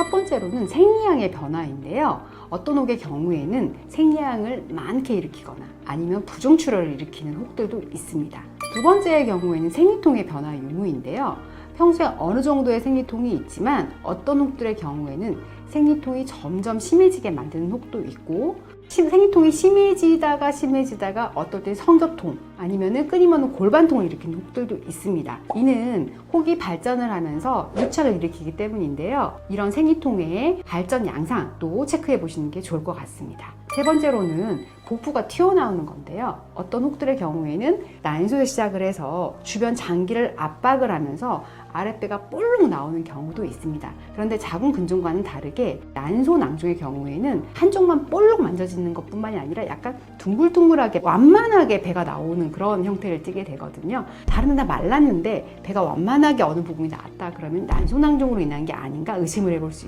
첫 번째로는 생리양의 변화인데요. 어떤 혹의 경우에는 생리양을 많게 일으키거나 아니면 부정출혈을 일으키는 혹들도 있습니다. 두 번째의 경우에는 생리통의 변화 유무인데요. 평소에 어느 정도의 생리통이 있지만 어떤 혹들의 경우에는 생리통이 점점 심해지게 만드는 혹도 있고 심- 생리통이 심해지다가 심해지다가 어떨 때 성접통 아니면은 끊임없는 골반통을 일으키는 혹들도 있습니다. 이는 혹이 발전을 하면서 유착을 일으키기 때문인데요. 이런 생리통의 발전 양상도 체크해 보시는 게 좋을 것 같습니다. 세 번째로는 복부가 튀어나오는 건데요. 어떤 혹들의 경우에는 난소에 시작을 해서 주변 장기를 압박을 하면서 아랫배가 볼록 나오는 경우도 있습니다. 그런데 자궁 근종과는 다르게 난소 낭종의 경우에는 한쪽만 볼록 만져지는 것뿐만이 아니라 약간 둥글둥글하게 완만하게 배가 나오는 그런 형태를 띠게 되거든요. 다른 데다 말랐는데 배가 완만하게 어느 부분이 나왔다 그러면 난소 낭종으로 인한 게 아닌가 의심을 해볼 수